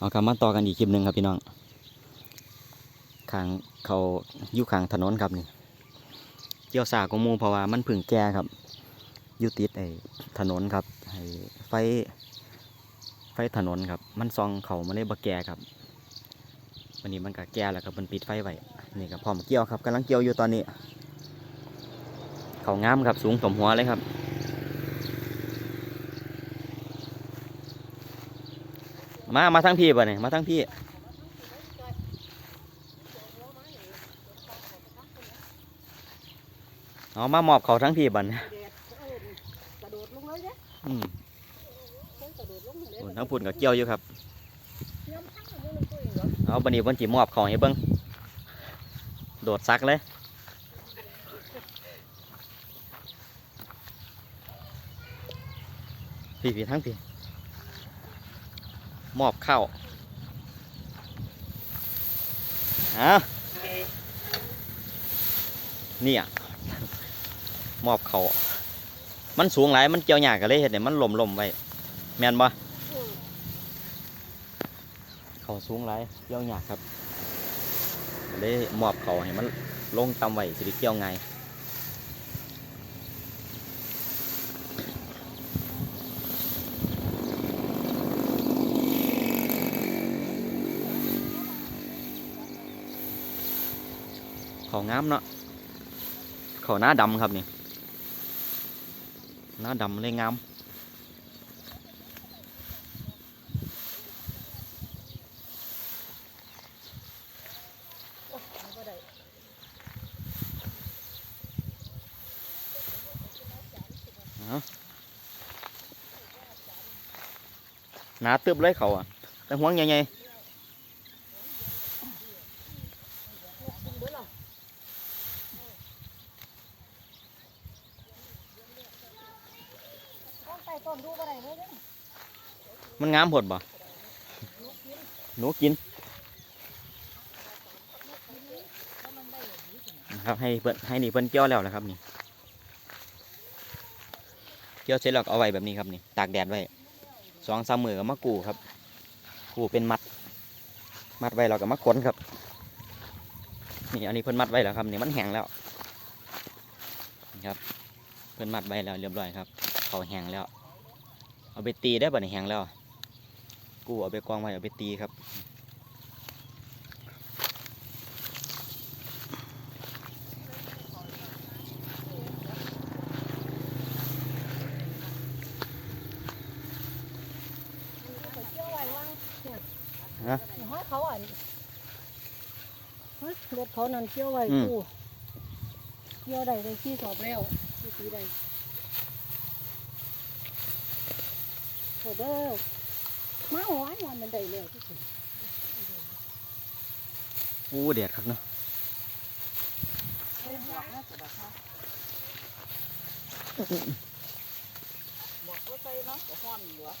เอาคำมาต่อกันอีกคลิปหนึ่งครับพี่น้องขางเขาอยู่ขางถนนครับนี่เกี่ยวสากของมูเพราะว่ามันเพึ่งแก่ครับยู่ติดไอ้ถนนครับไอ้ไฟไฟถนนครับ มันซองเขามาเลยบะแก่ครับวันนี้มันก็แก่แล้วครับมันปิดไฟไว้นี่ก็พร้อมเกี่ยวครับกำลังเกี่ยวอยู่ตอนนี้ เขางามครับสูงสมหัวเลยครับ มา มาทั้งพี่ป่ะเนี่ยมาทั้งพี่ เอามาหมอบเขาทั้งพี่บัดนแดดเนกระโดดลงเลยเด้อืมกระโดดลงเลยทั้งพุ่นกับเกี่ยวอยู่ครับ เอาบันนี้เพิ่นจิมอบเขาให้เบิ้งโดดซักเลยพี่พี่ทั้งพี่ มอบเข้าวอะเนี่ยมอบเขามันสูงหลาย มันเกี่ยวหยากกันเลยเห็นเนี่ยมันหล่มลมไว้ แมนบ่เขาสูงหลายเกี่ยวหยากครับเลยมอบเขาให้มันลงต่ำไว้สิเกี่ยวไง เขางามเนาะเขาหน้าดำครับนี่หน้าดำเลยงามโอ้ยมันบ่ได้หนาตึบเลยเขาอะแต่ห่วงใหญ่ยกขึ้นเบิดล่ะต้นใต้ต้นดูบ่ได้เลยเด้ ๆมัน งามผดบ่หนูกินนะครับให้เพิ่นให้นี่เพิ่นเกี่ยวแล้วนะครับนี่เกี่ยวเสร็จแล้วเอาไว้แบบนี้ครับนี่ตากแดดไว้สองสามมือก็มากูครับ กูเป็นมัด มัดไว้เราก็มาขนครับนี่อันนี้เพิ่นมัดไว้แล้วครับนี่มันแห้งแล้วนี่ครับ เพิ่นมัดไว้แล้วเรียบร้อยครับเขาแห้งแล้ว เอาไปตีได้บ่เนี่ยแห้งแล้ว กูเอาไปกองไว้เอาไปตีครับเขาเกี่ยวไว้ว่างเนี่ยฮะให้เขาอะเฮ้ยรถเขานั่นเกี่ยวไว้อืมกูเกี่ยวได้ได้ที่สอบแล้วที่สีได้โถเด้อ มาหวานวันมันได้แล้วที่สุดอู้แดดครับเนาะบอกว่าใส่เนาะก็ฮ้อนอยู่อะ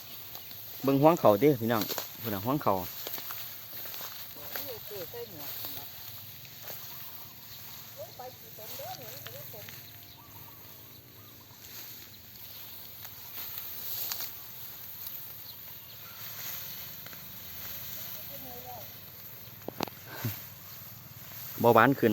เบิ่งห้วงเขาเดิพี่น้องเพิ่นน่ะห้วงเขา เออเกิดใส่หมวกเนาะโอ้ยไปกี่ตนเด้อเนี่ยมันก็ได้ตน เบาหวานขึ้น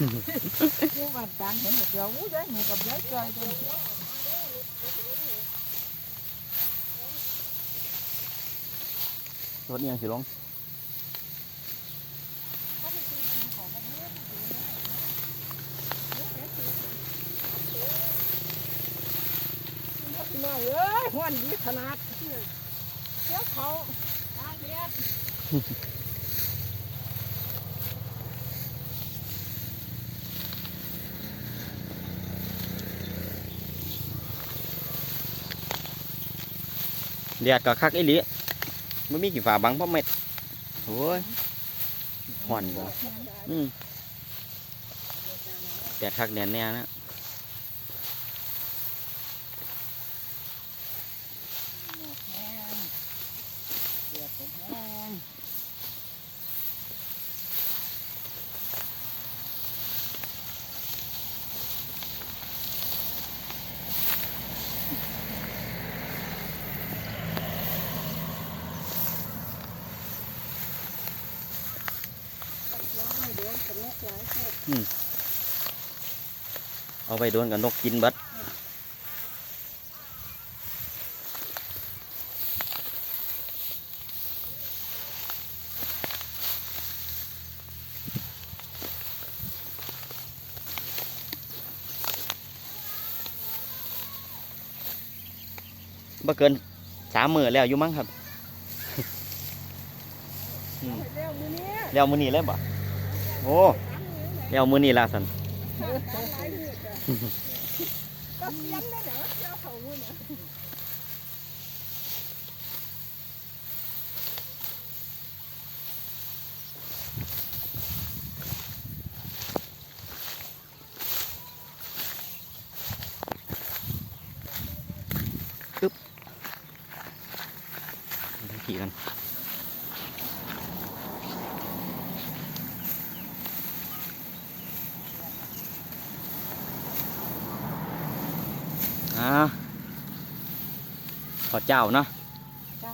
chứ mà đang những một dấu với một cặp giấy chơi thôi rất nhanh chỉ luôn Mày ơi, hoan đi thật nạt Kéo khẩu Đang biết แดดก็คักอีหลีไม่มีกี่ฝาบังเพราะเม็ดโอ้ยห่อนบ่อืมแดดคักแดดแน่นะ แห้งเดือดแห้ง ไม่เดือด เป็นนกหลายตัวเอาไปโดนกับนกกินเบัดบ่เกินสามมือแล้วอยู่มั้งครับอืมเร็วมือนี้แล้วมือนี้เลยบ่โอ้ สามมือไหนแล้วมือนี้ละสันหลายมือจ้ะก็เสียงได้เหรอเจ้าเขาเนี่ยขี่กัน อ่าขอเจ้าเนาะใช่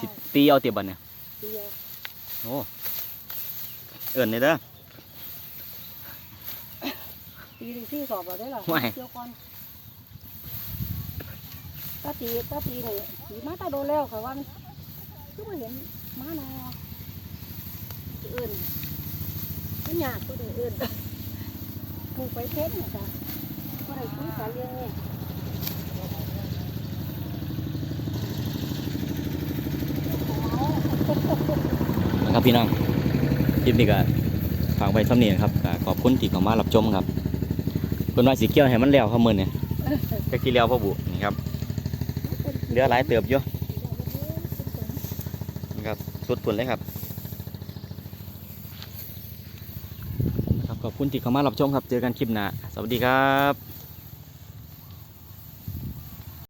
สิตีเอาเตียบันเนี่ยเดียวโอ้เอิ่นเลยเด้อ ตีหนึ่งที่สอบเราได้หรอไม่เกี่ยวก่อนตาตีตาตีนี่ตีมาตาโดนแล้วค่ะว่ามันคือมาเห็นมาแนวอื่นมันยากตัวอื่นปลูกไปเพชรเนี่ยจ้ะ ก็ได้คุยกันเรื่องนี้นะครับพี่น้องคลิปนี้ก็ฝากไว้สำเนียงครับก็ขอบคุณที่เข้ามารับชมครับเพิ่นว่าสีเกี่ยวให้มันแล้วเขามือเนี่ยก็กี่แล้วพ่อบุนี่ครับเหลือหลายเติบอยู่นะครับสุดผลเลยครับนะครับขอบคุณที่เข้ามารับชมครับ เจอกันคลิปหน้าสวัสดีครับ